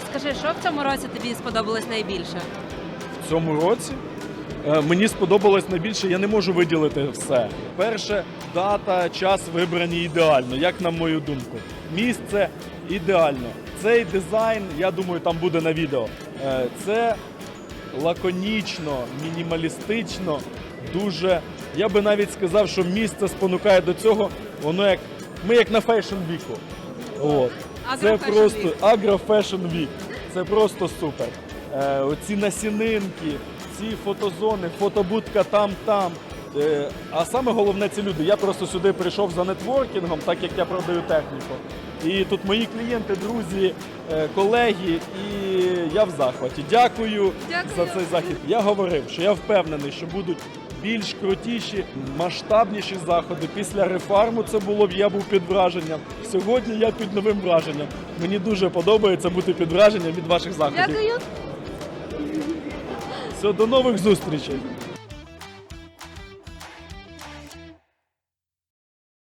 Скажи, що в цьому році тобі сподобалось найбільше? в цьому році. Е, Мені сподобалось найбільше, я не можу виділити все. Перше, дата, час вибрані ідеально, як на мою думку. Місце ідеально. Цей дизайн, я думаю, там буде на відео. Е, Це лаконічно, мінімалістично, дуже. Я би навіть сказав, що місце спонукає до цього. Воно як ми як на фешн віку. От. Це просто. Агро Fashion Week. Це просто супер. Е, оці насінинки, ці фотозони, фотобудка там-там. Е, а саме головне це люди. Я просто сюди прийшов за нетворкінгом, так як я продаю техніку. І тут мої клієнти, друзі, е, колеги, і я в захваті. Дякую, Дякую. за цей захід. Я говорив, що я впевнений, що будуть більш крутіші, масштабніші заходи. Після рефарму це було я був під враженням. Сьогодні я під новим враженням. Мені дуже подобається бути під враженням від ваших заходів. Дякую. Все, до нових зустрічей.